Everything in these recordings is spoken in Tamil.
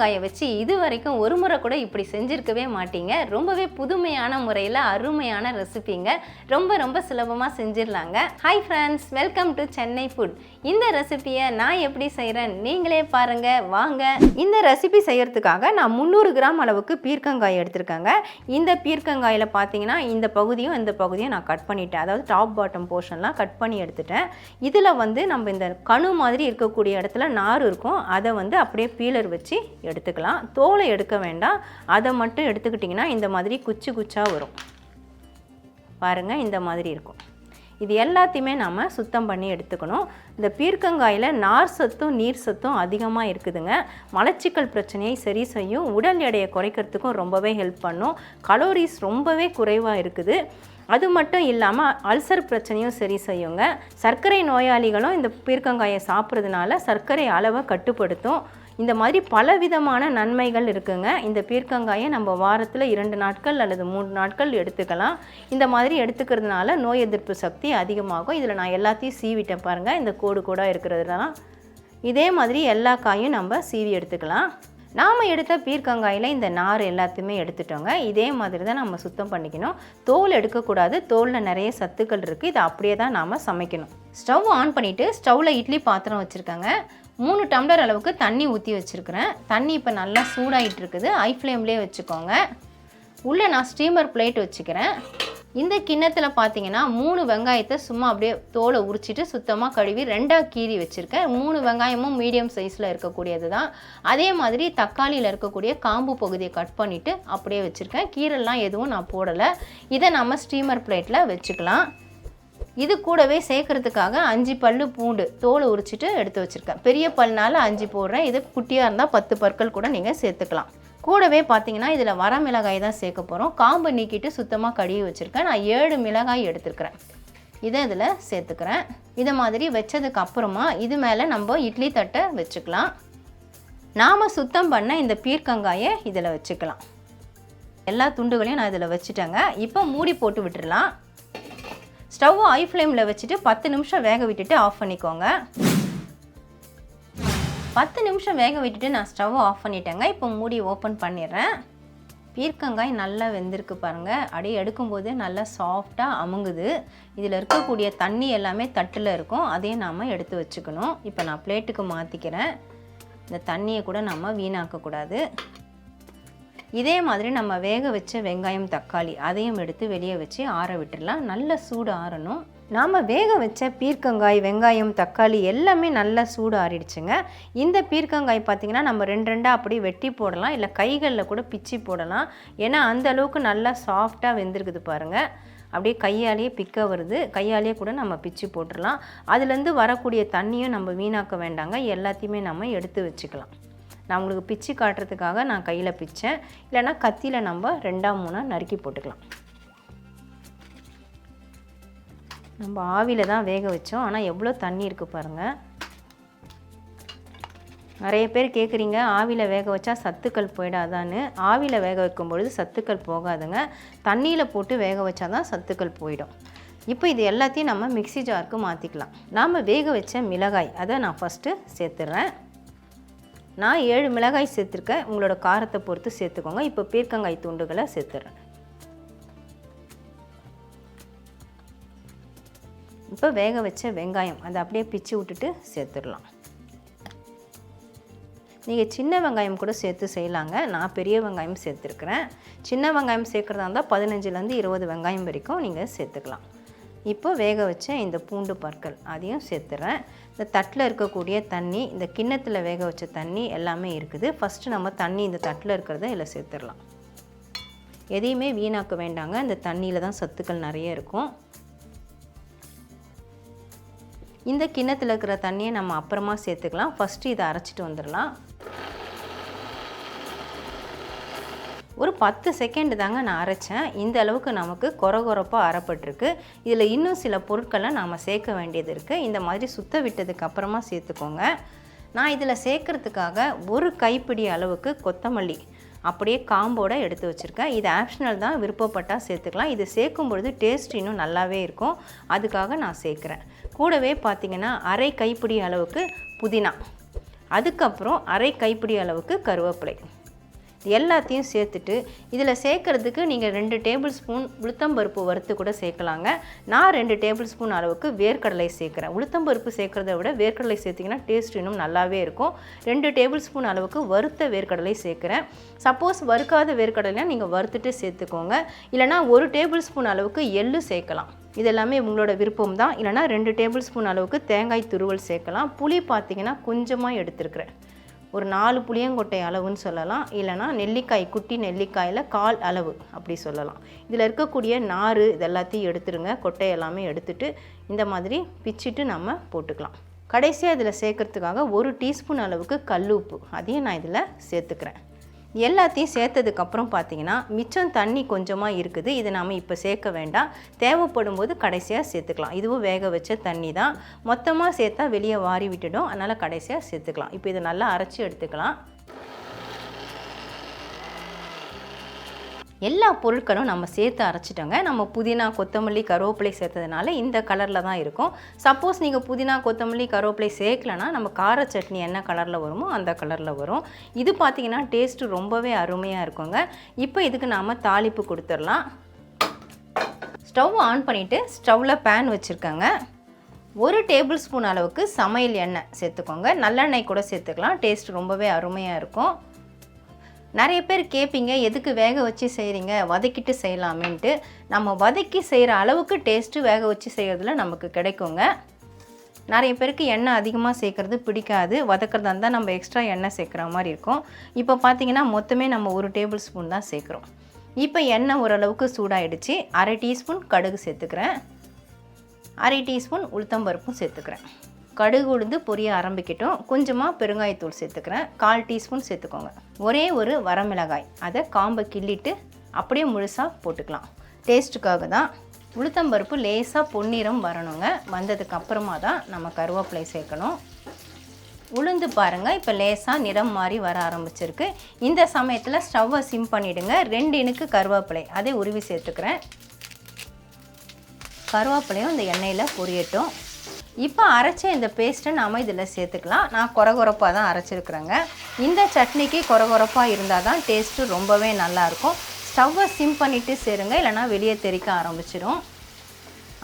பீர்க்கங்காயை வச்சு இது வரைக்கும் ஒரு முறை கூட இப்படி செஞ்சுருக்கவே மாட்டீங்க. ரொம்பவே புதுமையான முறையில் அருமையான ரெசிபிங்க. ரொம்ப ரொம்ப சுலபமாக செஞ்சிடலாங்க. Hi friends welcome to Chennai food இந்த ரெசிபியை நான் எப்படி செய்கிறேன் நீங்களே பாருங்கள் வாங்க. இந்த ரெசிபி செய்யறதுக்காக நான் முந்நூறு கிராம் அளவுக்கு பீர்க்கங்காய் எடுத்திருக்கேங்க. இந்த பீர்க்கங்காயில் பார்த்தீங்கன்னா இந்த பகுதியும் இந்த பகுதியும் நான் கட் பண்ணிட்டேன். அதாவது டாப் பாட்டம் போர்ஷன்லாம் கட் பண்ணி எடுத்துட்டேன். இதில் வந்து நம்ம இந்த கணு மாதிரி இருக்கக்கூடிய இடத்துல நார் இருக்கும். அதை வந்து அப்படியே பீலர் வச்சு எடுத்துக்கலாம். தோலை எடுக்க வேண்டாம். அதை மட்டும் எடுத்துக்கிட்டிங்கன்னா இந்த மாதிரி குச்சி குச்சாக வரும். பாருங்கள் இந்த மாதிரி இருக்கும். இது எல்லாத்தையுமே நாம் சுத்தம் பண்ணி எடுத்துக்கணும். இந்த பீர்க்கங்காயில் நார் சத்தும் நீர் சத்தும் அதிகமாக இருக்குதுங்க. மலச்சிக்கல் பிரச்சனையை சரி செய்யும். உடல் எடையை குறைக்கிறதுக்கும் ரொம்பவே ஹெல்ப் பண்ணும். கலோரிஸ் ரொம்பவே குறைவாக இருக்குது. அது மட்டும் இல்லாமல் அல்சர் பிரச்சனையும் சரி செய்யுங்க. சர்க்கரை நோயாளிகளும் இந்த பீர்க்கங்காயை சாப்பிட்றதுனால சர்க்கரை அளவை கட்டுப்படுத்தும். இந்த மாதிரி பலவிதமான நன்மைகள் இருக்குங்க. இந்த பீர்க்கங்காயை நம்ம வாரத்தில் இரண்டு நாட்கள் அல்லது மூன்று நாட்கள் எடுத்துக்கலாம். இந்த மாதிரி எடுத்துக்கிறதுனால நோய் எதிர்ப்பு சக்தி அதிகமாகும். இதில் நான் எல்லாத்தையும் சீவிட்டேன் பாருங்கள் இந்த கோடு கூட இருக்கிறதுலாம் இதே மாதிரி எல்லா காயும் நம்ம சீவி எடுத்துக்கலாம். நாம் எடுத்த பீர்க்கங்காயில் இந்த நார் எல்லாத்தையுமே எடுத்துட்டோங்க. இதே மாதிரி தான் நம்ம சுத்தம் பண்ணிக்கணும். தோல் எடுக்கக்கூடாது. தோலில் நிறைய சத்துக்கள் இருக்குது இதை அப்படியே தான் நாம் சமைக்கணும். ஸ்டவ் ஆன் பண்ணிவிட்டு ஸ்டவ்வில் இட்லி பாத்திரம் வச்சுருக்காங்க. மூணு டம்ளர் அளவுக்கு தண்ணி ஊற்றி வச்சுருக்கிறேன். தண்ணி இப்போ நல்லா சூடாகிட்டு இருக்குது ஐ ஃப்ளேம்லேயே வச்சுக்கோங்க. உள்ளே நான் ஸ்டீமர் பிளேட் வச்சுக்கிறேன். இந்த கிண்ணத்தில் பார்த்தீங்கன்னா மூணு வெங்காயத்தை சும்மா அப்படியே தோலை உரிச்சிட்டு சுத்தமாக கழுவி ரெண்டாக கீறி வச்சுருக்கேன். மூணு வெங்காயமும் மீடியம் சைஸில் இருக்கக்கூடியது தான் அதே மாதிரி தக்காளியில் இருக்கக்கூடிய காம்பு பகுதியை கட் பண்ணிவிட்டு அப்படியே வச்சுருக்கேன். கீரெல்லாம் எதுவும் நான் போடலை. இதை நம்ம ஸ்டீமர் பிளேட்டில் வச்சுக்கலாம். இது கூடவே சேர்க்கறதுக்காக அஞ்சு பல்லு பூண்டு தோலை உரிச்சிட்டு எடுத்து வச்சுருக்கேன். பெரிய பல்னால அஞ்சு போடுறேன். இது குட்டியாக இருந்தால் பத்து பற்கள் கூட நீங்கள் சேர்த்துக்கலாம். கூடவே பார்த்தீங்கன்னா இதில் வர மிளகாய் தான் சேர்க்க போகிறோம் காம்பு நீக்கிட்டு சுத்தமாக கழுவி வச்சுருக்கேன். நான் ஏழு மிளகாய் எடுத்துருக்கிறேன். இதை இதில் சேர்த்துக்கிறேன். இதை மாதிரி வச்சதுக்கு அப்புறமா இது மேலே நம்ம இட்லி தட்டை வச்சுக்கலாம். நாம் சுத்தம் பண்ண இந்த பீர்க்கங்காயை இதில் வச்சுக்கலாம். எல்லா துண்டுகளையும் நான் இதில் வச்சுட்டேங்க. இப்போ மூடி போட்டு விட்டுடலாம் ஸ்டவ் ஐ ஃப்ளேமில் வச்சுட்டு பத்து நிமிஷம் வேக விட்டுட்டு ஆஃப் பண்ணிக்கோங்க. பத்து நிமிஷம் வேக விட்டுட்டு நான் ஸ்டவ் ஆஃப் பண்ணிட்டேங்க. இப்போ மூடி ஓப்பன் பண்ணிடுறேன். பீர்க்கங்காய் நல்லா வெந்திருக்கு பாருங்கள் அப்படியே எடுக்கும்போது நல்லா சாஃப்டாக அமுங்குது. இதில் இருக்கக்கூடிய தண்ணி எல்லாமே தட்டில் இருக்கும். அதையும் நாம் எடுத்து வச்சுக்கணும். இப்போ நான் பிளேட்டுக்கு மாற்றிக்கிறேன் இந்த தண்ணியை கூட நம்ம வீணாக்கக்கூடாது. இதே மாதிரி நம்ம வேக வச்ச வெங்காயம் தக்காளி அதையும் எடுத்து வெளியே வச்சு ஆற விட்டுடலாம். நல்ல சூடு ஆறணும். நாம் வேக வச்ச பீர்க்கங்காய் வெங்காயம் தக்காளி எல்லாமே நல்லா சூடு ஆறிடுச்சுங்க. இந்த பீர்க்கங்காய் பார்த்திங்கன்னா நம்ம ரெண்டு ரெண்டாக அப்படியே வெட்டி போடலாம். இல்லை கைகளில் கூட பிச்சு போடலாம். ஏன்னா அந்த அளவுக்கு நல்லா சாஃப்டாக வெந்திருக்குது பாருங்கள் அப்படியே கையாலேயே பிக்க வருது. கையாலேயே கூட நம்ம பிச்சு போட்டுடலாம். அதுலேருந்து வரக்கூடிய தண்ணியும் நம்ம வீணாக்க வேண்டாங்க. எல்லாத்தையுமே நம்ம எடுத்து வச்சுக்கலாம். நான் உங்களுக்கு பிச்சு காட்டுறதுக்காக நான் கையில் பிச்சேன். இல்லைன்னா கத்தியில் நம்ம ரெண்டாம் மூணாக நறுக்கி போட்டுக்கலாம். நம்ம ஆவியில் தான் வேக வச்சோம். ஆனால் எவ்வளோ தண்ணி இருக்குது பாருங்கள் நிறைய பேர் கேட்குறீங்க ஆவியில் வேக வச்சா சத்துக்கள் போயிடாதான்னு. ஆவியில் வேக வைக்கும் பொழுது சத்துக்கள் போகாதுங்க. தண்ணியில் போட்டு வேக வச்சா தான் சத்துக்கள் போயிடும். இப்போ இது எல்லாத்தையும் நம்ம மிக்ஸி ஜாருக்கு மாற்றிக்கலாம் நாம் வேக வச்ச மிளகாய் அதை நான் ஃபஸ்ட்டு சேர்த்துட்றேன் நான் ஏழு மிளகாய் சேர்த்துருக்கேன். உங்களோட காரத்தை பொறுத்து சேர்த்துக்கோங்க. இப்போ பீர்க்கங்காய் துண்டுகளை சேர்த்துறேன். இப்போ வேக வச்ச வெங்காயம் அதை அப்படியே பிச்சு விட்டுட்டு சேர்த்துடலாம். நீங்கள் சின்ன வெங்காயம் கூட சேர்த்து செய்யலாங்க. நான் பெரிய வெங்காயம் சேர்த்துருக்குறேன். சின்ன வெங்காயம் சேர்க்குறதா இருந்தால் பதினஞ்சுலேருந்து இருபது வெங்காயம் வரைக்கும் நீங்கள் சேர்த்துக்கலாம். இப்போ வேக வச்ச இந்த பூண்டு பற்கள் அதையும் சேர்த்துறேன். இந்த தட்டில் இருக்கக்கூடிய தண்ணி இந்த கிண்ணத்தில் வேக வச்ச தண்ணி எல்லாமே இருக்குது. ஃபஸ்ட்டு நம்ம தண்ணி இந்த தட்டில் இருக்கிறத இதில் சேர்த்துடலாம். எதையுமே வீணாக்க வேண்டாங்க. இந்த தண்ணியில் தான் சத்துக்கள் நிறைய இருக்கும். இந்த கிண்ணத்தில் இருக்கிற தண்ணியை நம்ம அப்புறமா சேர்த்துக்கலாம். ஃபஸ்ட்டு இதை அரைச்சிட்டு வந்துடலாம். ஒரு பத்து செகண்ட் தாங்க நான் அரைச்சேன். இந்த அளவுக்கு நமக்கு கொரகொரப்பாக அரைப்பட்டிருக்கு. இதில் இன்னும் சில பொருட்களை நாம் சேர்க்க வேண்டியது இருக்குது இந்த மாதிரி சுத்த விட்டதுக்கு அப்புறமா சேர்த்துக்கோங்க. நான் இதில் சேர்க்குறதுக்காக ஒரு கைப்பிடி அளவுக்கு கொத்தமல்லி அப்படியே காம்போட எடுத்து வச்சுருக்கேன். இது ஆப்ஷனல் தான் விருப்பப்பட்டால் சேர்த்துக்கலாம். இது சேர்க்கும் பொழுது டேஸ்ட் இன்னும் நல்லாவே இருக்கும். அதுக்காக நான் சேர்க்குறேன். கூடவே பார்த்திங்கன்னா அரை கைப்பிடி அளவுக்கு புதினா. அதுக்கப்புறம் அரை கைப்பிடி அளவுக்கு கருவேப்பிலை. எல்லாத்தையும் சேர்த்துட்டு இதில் சேர்க்கறதுக்கு நீங்கள் ரெண்டு டேபிள் ஸ்பூன் உளுத்தம்பருப்பு வறுத்து கூட சேர்க்கலாங்க. நான் ரெண்டு டேபிள் ஸ்பூன் அளவுக்கு வேர்க்கடலை சேர்க்குறேன். உளுத்தம்பருப்பு சேர்க்குறத விட வேர்க்கடலை சேர்த்திங்கன்னா டேஸ்ட் இன்னும் நல்லாவே இருக்கும். ரெண்டு டேபிள் ஸ்பூன் அளவுக்கு வறுத்த வேர்க்கடலை சேர்க்குறேன். சப்போஸ் வறுக்காத வேர்க்கடலைனா நீங்கள் வறுத்துட்டு சேர்த்துக்கோங்க. இல்லைனா ஒரு டேபிள் ஸ்பூன் அளவுக்கு எள்ளு சேர்க்கலாம். இது எல்லாமே உங்களோட விருப்பம் தான். இல்லைனா ரெண்டு டேபிள் ஸ்பூன் அளவுக்கு தேங்காய் துருவல் சேர்க்கலாம். புளி பார்த்திங்கன்னா கொஞ்சமாக எடுத்துருக்குறேன். ஒரு நாலு புளியங்கொட்டை அளவுன்னு சொல்லலாம். இல்லைனா நெல்லிக்காய் குட்டி நெல்லிக்காயில் கால் அளவு அப்படி சொல்லலாம். இதில் இருக்கக்கூடிய நார் இது எல்லாத்தையும் எடுத்துருங்க. கொட்டை எல்லாமே எடுத்துட்டு இந்த மாதிரி பிச்சிட்டு நம்ம போட்டுக்கலாம். கடைசியாக இதில் சேர்க்கறதுக்காக ஒரு டீஸ்பூன் அளவுக்கு கல் உப்பு அதையும் நான் இதில் சேர்த்துக்கிறேன். எல்லாத்தையும் சேர்த்ததுக்கப்புறம் பார்த்தீங்கன்னா மிச்சம் தண்ணி கொஞ்சமாக இருக்குது. இதை நாம் இப்போ சேர்க்க வேண்டாம். தேவைப்படும் போது கடைசியாக சேர்த்துக்கலாம். இதுவும் வேக வச்ச தண்ணி தான் மொத்தமாக சேர்த்தா வெளியே வாரி விட்டுடும். அதனால் கடைசியாக சேர்த்துக்கலாம். இப்போ இதை நல்லா அரைச்சி எடுத்துக்கலாம். எல்லா பொருட்களும் நம்ம சேர்த்து அரைச்சிட்டோங்க. நம்ம புதினா கொத்தமல்லி கருவேப்பிலை சேர்த்ததுனால இந்த கலரில் தான் இருக்கும். சப்போஸ் நீங்கள் புதினா கொத்தமல்லி கருவேப்பிலை சேர்க்கலனா நம்ம கார சட்னி என்ன கலரில் வருமோ அந்த கலரில் வரும். இது பார்த்திங்கன்னா டேஸ்ட்டு ரொம்பவே அருமையாக இருக்குங்க. இப்போ இதுக்கு நாம் தாளிப்பு கொடுத்துடலாம். ஸ்டவ் ஆன் பண்ணிவிட்டு ஸ்டவ்வில் பேன் வச்சுருக்கேங்க. ஒரு டேபிள் ஸ்பூன் அளவுக்கு சமையல் எண்ணெய் சேர்த்துக்கோங்க. நல்லெண்ணெய் கூட சேர்த்துக்கலாம். டேஸ்ட் ரொம்பவே அருமையாக இருக்கும். நிறைய பேர் கேட்பீங்க எதுக்கு வேக வச்சு செய்கிறீங்க வதக்கிட்டு செய்யலாமேன்ட்டு. நம்ம வதக்கி செய்கிற அளவுக்கு டேஸ்ட்டு வேக வச்சு செய்கிறதுல நமக்கு கிடைக்குங்க. நிறைய பேருக்கு எண்ணெய் அதிகமாக சேர்க்குறது பிடிக்காது. வதக்கிறதா இருந்தால் நம்ம எக்ஸ்ட்ரா எண்ணெய் சேர்க்குற மாதிரி இருக்கும். இப்போ பார்த்தீங்கன்னா மொத்தமே நம்ம ஒரு டேபிள் ஸ்பூன் தான் சேர்க்குறோம். இப்போ எண்ணெய் ஓரளவுக்கு சூடாயிடுச்சு. அரை டீஸ்பூன் கடுகு சேர்த்துக்கிறேன். அரை டீஸ்பூன் உளுத்தம்பருப்பும் சேர்த்துக்கிறேன். கடுகு உளுந்து பொரிய ஆரம்பிக்கட்டும். கொஞ்சமாக பெருங்காயத்தூள் சேர்த்துக்கிறேன். கால் டீஸ்பூன் சேர்த்துக்கோங்க. ஒரே ஒரு வரமிளகாய். அதை காம்பை கிள்ளிட்டு அப்படியே முழுசாக போட்டுக்கலாம். டேஸ்ட்டுக்காக தான். உளுத்தம்பருப்பு லேசாக பொன்னிறம் வரணுங்க. வந்ததுக்கு அப்புறமா தான் நம்ம கருவேப்பிலை சேர்க்கணும். உளுந்து பாருங்கள் இப்போ லேசாக நிறம் மாறி வர ஆரம்பிச்சிருக்கு. இந்த சமயத்தில் ஸ்டவ்வை சிம் பண்ணிவிடுங்க ரெண்டு இனுக்கு கருவேப்பிலை. அதை உருவி சேர்த்துக்கிறேன். கருவேப்பிலையும் இந்த எண்ணெயில் பொரியட்டும். இப்போ அரைச்ச இந்த பேஸ்ட்டை நாம் இதில் சேர்த்துக்கலாம். நான் குறகுறப்பாக தான் அரைச்சிருக்கிறேங்க. இந்த சட்னிக்கு குறகுறப்பாக இருந்தால் தான் டேஸ்ட்டு ரொம்பவே நல்லாயிருக்கும் ஸ்டவ்வை சிம் பண்ணிவிட்டு சேருங்க. இல்லைனா வெளியே தெறிக்க ஆரம்பிச்சிடும்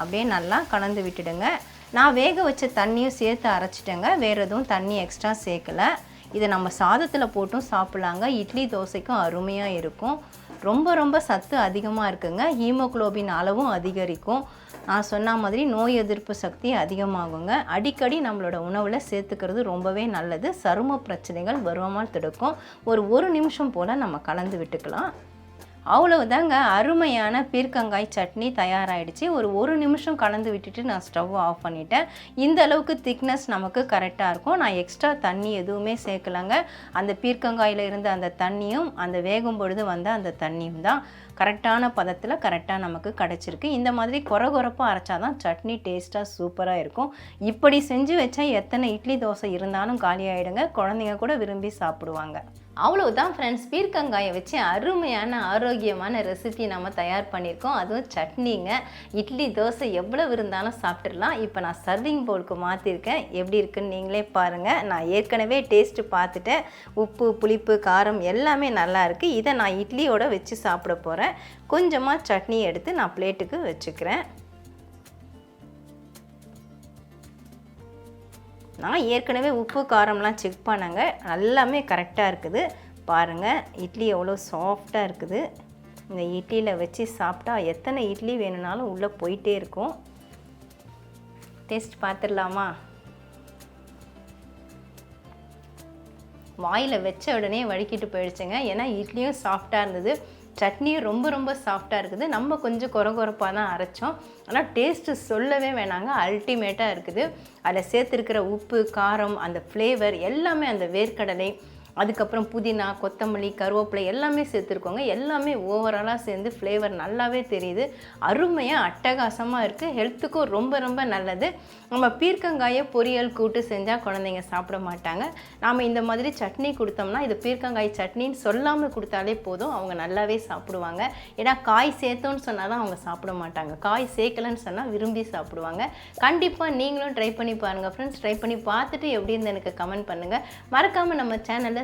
அப்படியே நல்லா கலந்து விட்டுடுங்க. நான் வேக வச்ச தண்ணியும் சேர்த்து அரைச்சிட்டேங்க. வேறு எதுவும் தண்ணி எக்ஸ்ட்ரா சேர்க்கலை. இதை நம்ம சாதத்தில் போட்டும் சாப்பிட்லாங்க. இட்லி தோசைக்கும் அருமையாக இருக்கும். ரொம்ப ரொம்ப சத்து அதிகமாக இருக்குங்க. ஹீமோக்ளோபின் அளவும் அதிகரிக்கும். நான் சொன்ன மாதிரி நோய் எதிர்ப்பு சக்தி அதிகமாகுங்க. அடிக்கடி நம்மளோட உணவில் சேர்த்துக்கிறது ரொம்பவே நல்லது. சரும பிரச்சனைகள் வருவமால் தடுக்கும். ஒரு ஒரு நிமிஷம் போல் நம்ம கலந்து விட்டுக்கலாம். அவ்வளவுதாங்க. அருமையான பீர்க்கங்காய் சட்னி தயாராகிடுச்சு ஒரு ஒரு நிமிஷம் கலந்து விட்டுட்டு நான் ஸ்டவ் ஆஃப் பண்ணிட்டேன். இந்த அளவுக்கு திக்னஸ் நமக்கு கரெக்டாக இருக்கும். நான் எக்ஸ்ட்ரா தண்ணி எதுவுமே சேர்க்கலங்க. அந்த பீர்க்கங்காயில் இருந்த அந்த தண்ணியும் அந்த வேகும் பொழுது வந்த அந்த தண்ணியும் தான் கரெக்டான பதத்தில் கரெக்டாக நமக்கு கிடச்சிருக்கு. இந்த மாதிரி குறை குறப்பாக அரைச்சா தான் சட்னி டேஸ்ட்டாக சூப்பராக இருக்கும். இப்படி செஞ்சு வச்சா எத்தனை இட்லி தோசை இருந்தாலும் காலியாகிடுங்க குழந்தைங்க கூட விரும்பி சாப்பிடுவாங்க. அவ்வளவுதான் ஃப்ரெண்ட்ஸ் பீர்க்கங்காயை வச்சு அருமையான ஆரோக்கியமான ரெசிபி நம்ம தயார் பண்ணியிருக்கோம். அதுவும் சட்னிங்க. இட்லி தோசை எவ்வளவு இருந்தாலும் சாப்பிட்றலாம் இப்போ நான் சர்விங் பவுலுக்கு மாற்றிருக்கேன் எப்படி இருக்குன்னு நீங்களே பாருங்கள் நான் ஏற்கனவே டேஸ்ட்டு பார்த்துட்டேன். உப்பு புளிப்பு காரம் எல்லாமே நல்லா இருக்குது இதை நான் இட்லியோடு வச்சு சாப்பிட போகிறேன் கொஞ்சமாக சட்னி எடுத்து நான் பிளேட்டுக்கு வச்சுக்கிறேன். நான் ஏற்கனவே உப்பு காரம்லாம் செக் பண்ணேங்க. எல்லாமே கரெக்டாக இருக்குது. பாருங்கள் இட்லி எவ்வளோ சாஃப்டாக இருக்குது. இந்த இட்லியில் வச்சு சாப்பிட்டா எத்தனை இட்லி வேணும்னாலும் உள்ளே போயிட்டே இருக்கும். டேஸ்ட் பார்த்துடலாமா? வாயில் வச்ச உடனே வழுக்கிட்டு போயிடுச்சுங்க. ஏன்னா இட்லியும் சாஃப்டாக இருந்தது. சட்னியும் ரொம்ப ரொம்ப சாஃப்டாக இருக்குது. நம்ம கொஞ்சம் குறை குறைப்பாக தான் அரைச்சோம். ஆனால் டேஸ்ட்டு சொல்லவே வேணாங்க. அல்டிமேட்டாக இருக்குது. அதில் சேர்த்துருக்கிற உப்பு காரம் அந்த ஃப்ளேவர் எல்லாமே அந்த வேர்க்கடலை அதுக்கப்புறம் புதினா கொத்தமல்லி கருவேப்பிலை எல்லாமே சேர்த்துருக்கோங்க. எல்லாமே ஓவராலாக சேர்ந்து ஃப்ளேவர் நல்லாவே தெரியுது. அருமையாக அட்டகாசமாக இருக்குது ஹெல்த்துக்கும் ரொம்ப ரொம்ப நல்லது. நம்ம பீர்க்கங்காயை பொரியல் கூட்டு செஞ்சால் குழந்தைங்க சாப்பிட மாட்டாங்க. நாம் இந்த மாதிரி சட்னி கொடுத்தோம்னா இது பீர்க்கங்காய் சட்னின்னு சொல்லாமல் கொடுத்தாலே போதும். அவங்க நல்லாவே சாப்பிடுவாங்க. ஏன்னா காய் சேர்த்தோன்னு சொன்னால் தான் அவங்க சாப்பிட மாட்டாங்க. காய் சேர்க்கலன்னு சொன்னால் விரும்பி சாப்பிடுவாங்க. கண்டிப்பாக நீங்களும் ட்ரை பண்ணி பாருங்கள் ஃப்ரெண்ட்ஸ் ட்ரை பண்ணி பார்த்துட்டு எப்படி இருந்து எனக்கு கமெண்ட் பண்ணுங்கள் மறக்காமல் நம்ம சேனலில்